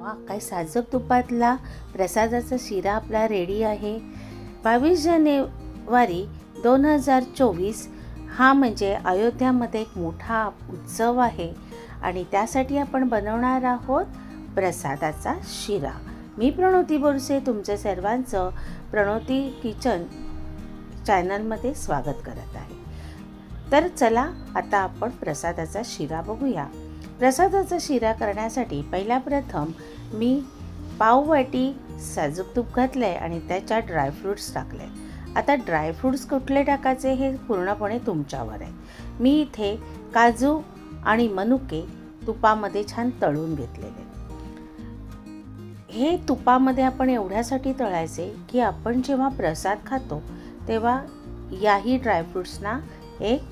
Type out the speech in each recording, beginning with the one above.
वा काय साजप तुपातला प्रसादाचा शिरा आपला रेडी आहे. बावीस जानेवारी दोन हजार चोवीस हा म्हणजे अयोध्यामध्ये एक मोठा उत्सव आहे. आणि त्यासाठी आपण बनवणार आहोत प्रसादाचा शिरा. मी प्रणोती बोरसे तुमचं सर्वांचं प्रणोती किचन चॅनलमध्ये स्वागत करत आहे. तर चला आता आपण प्रसादाचा शिरा बघूया. प्रसादाचा शिरा करण्यासाठी पहिल्या प्रथम मी पाववाटी साजूक तूप घातलं आहे आणि त्याच्यात ड्रायफ्रूट्स टाकले आता ड्रायफ्रूट्स कुठले टाकायचे हे पूर्णपणे तुमच्यावर आहे. मी इथे काजू आणि मनुके तुपामध्ये छान तळून घेतलेले. हे तुपामध्ये आपण एवढ्यासाठी तळायचे की आपण जेव्हा प्रसाद खातो तेव्हा याही ड्रायफ्रूट्सना एक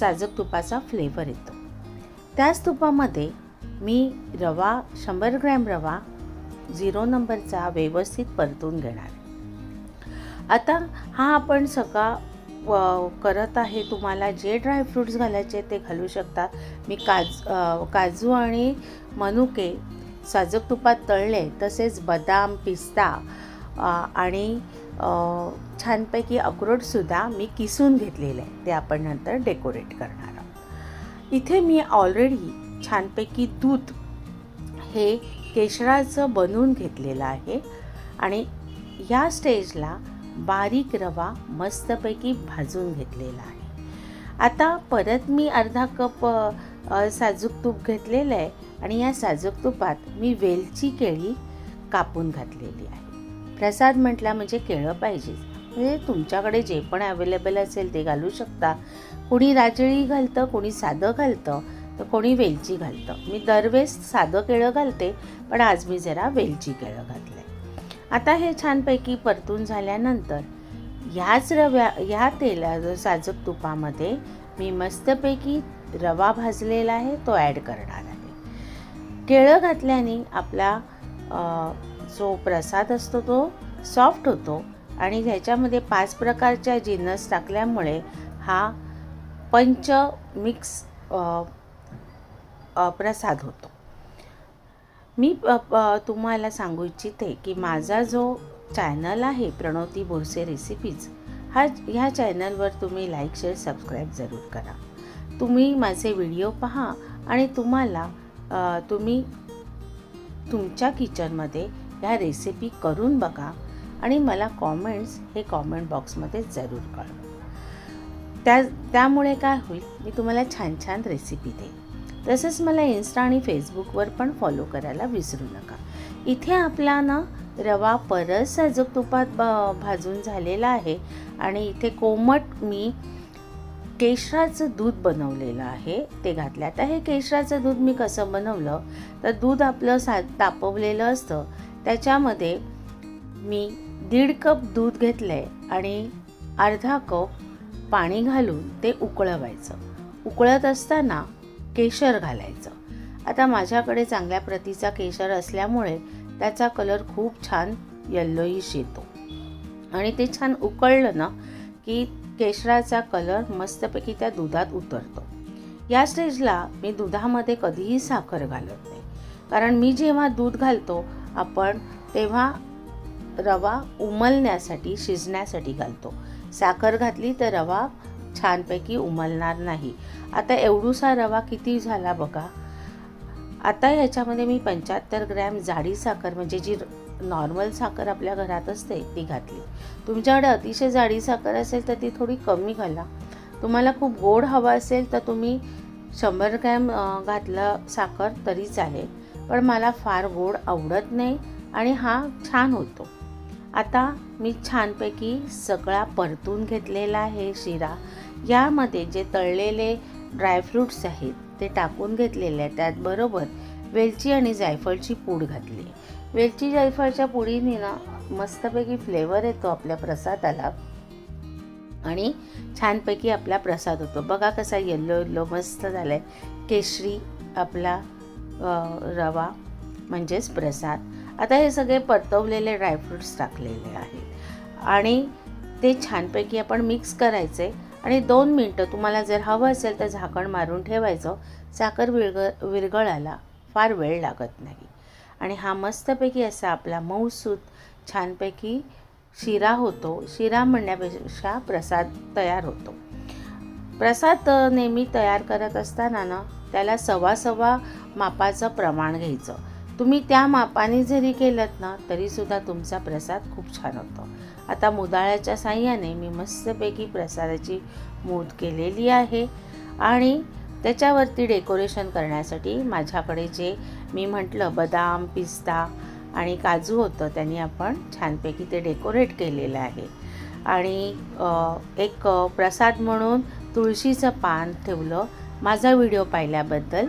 साजक तुपाचा फ्लेवर येतो. त्याच तुपामध्ये मी रवा शंभर ग्रॅम रवा झिरो नंबरचा व्यवस्थित परतून घेणार. आता हा आपण सगळा व करत आहे तुम्हाला जे ड्रायफ्रूट्स घालायचे ते घालू शकता. मी काज काजू आणि मनुके साजक तुपात तळले तसेच बदाम पिस्ता आणि छानपैकी अक्रोडसुद्धा मी किसून घेतलेलं. आहे ते आपण नंतर डेकोरेट करणार. इथे मी ऑलरेडी छानपैकी दूध हे केशराचं बनवून घेतलेलं आहे. आणि या स्टेजला बारीक रवा मस्तपैकी भाजून घेतलेला आहे. आता परत मी अर्धा कप साजूक तूप घेतलेलं आहे आणि या साजूक तुपात मी वेलची केळी कापून घातलेली आहे. प्रसाद म्हटला म्हणजे केळं पाहिजे. म्हणजे तुमच्याकडे जे पण अवेलेबल असेल ते घालू शकता. कोणी राजळी घालतं कोणी साधं घालतं तर कोणी वेलची घालतं. मी दरवेळेस साधं केळं घालते पण आज मी जरा वेलची केळं घातलं आहे आता हे छानपैकी परतून झाल्यानंतर ह्याच रव्या ह्या तेला साजक तुपामध्ये मी मस्तपैकी रवा भाजलेला आहे तो ॲड करणार आहे. केळं घातल्याने आपला जो प्रसाद असतो तो सॉफ्ट होतो आणि ह्याच्यामध्ये पाच प्रकारच्या जिन्नस टाकल्यामुळे हा पंच मिक्स प्रसाद होतो. मी तुम्हाला सांगू इच्छिते की माझा जो चॅनल आहे प्रणोती बोरसे रेसिपीज हा ह्या चॅनलवर तुम्ही लाईक शेअर सबस्क्राईब जरूर करा. तुम्ही माझे व्हिडिओ पहा आणि तुम्हाला तुम्ही तुमच्या किचनमध्ये ह्या रेसिपी करून बघा. आणि मला कॉमेंट्स हे कॉमेंट बॉक्समध्ये जरूर कळवा. त्या त्यामुळे काय होईल मी तुम्हाला छान छान रेसिपी देईन. तसंच मला इन्स्टा आणि फेसबुकवर पण फॉलो करायला विसरू नका. इथे आपला ना रवा परस साजूक तुपात ब- भाजून झालेला आहे आणि इथे कोमट मी केशराचं दूध बनवलेलं आहे ते घातलं आता हे केशराचं दूध मी कसं बनवलं तर दूध आपलं सा तापवलेलं असतं. त्याच्यामध्ये मी दीड कप दूध घेतलं आहे आणि अर्धा कप पाणी घालून ते उकळवायचं. उकळत असताना केशर घालायचं. आता माझ्याकडे चांगल्या प्रतीचा केशर असल्यामुळे त्याचा कलर खूप छान यल्लोईश येतो. आणि ते छान उकळलं ना की केशराचा कलर मस्तपैकी त्या दुधात उतरतो. या स्टेजला मी दुधामध्ये कधीही साखर घालत नाही. कारण मी जेव्हा दूध घालतो आपण तेव्हा रवा उमलण्यासाठी शिजण्यासाठी घालतो. साखर घातली तर रवा छानपैकी उमलणार नाही. आता एवढूसा रवा किती झाला बघा. आता ह्याच्यामध्ये मी पंच्याहत्तर ग्रॅम जाडी साखर म्हणजे जी नॉर्मल साखर आपल्या घरात असते ती घातली. तुमच्याकडे अतिशय जाडी साखर असेल तर ती थोडी कमी घाला. तुम्हाला खूप गोड हवा असेल तर तुम्ही शंभर ग्रॅम घातलं साखर तरी चालेल पण मला फार गोड आवडत नाही आणि हा छान होतो. आता मी छानपैकी सगळा परतून घेतलेला आहे शिरा. यामध्ये जे तळलेले ड्रायफ्रूट्स आहेत ते टाकून घेतलेले आहेत. त्याचबरोबर वेलची आणि जायफळची पूड घातली. वेलची जायफळच्या पुडीने ना मस्तपैकी फ्लेवर येतो आपल्या प्रसादाला आणि छानपैकी आपला प्रसाद होतो. बघा कसा येल्लो येल्लो मस्त झाला आहे केशरी आपला रवा म्हणजेच प्रसाद. आता हे सगळे परतवलेले ड्रायफ्रूट्स टाकलेले आहेत. आणि ते छानपैकी आपण मिक्स करायचे. आणि दोन मिनटं तुम्हाला जर हवं असेल तर झाकण मारून ठेवायचं. साखर विरग विरघळायला फार वेळ लागत नाही. आणि हा मस्तपैकी असा आपला मऊसूत छानपैकी शिरा होतो. शिरा म्हणण्यापेक्षा प्रसाद तयार होतो. प्रसाद नेहमी तयार करत असताना ना त्याला सव्वा सव्वा मापाचं प्रमाण घ्यायचं. तुम्ही त्या मापाने जरी केलं ना तरीसुद्धा तुमचा प्रसाद खूप छान होतो. आता मुदाळ्याच्या साह्याने मी मस्तपैकी प्रसादाची मूठ केलेली आहे आणि त्याच्यावरती डेकोरेशन करण्यासाठी माझ्याकडे जे मी म्हटलं बदाम पिस्ता आणि काजू होतं त्यांनी आपण छानपैकी ते डेकोरेट केलेलं आहे. आणि एक प्रसाद म्हणून तुळशीचं पान ठेवलं. माझा व्हिडिओ पाहिल्याबद्दल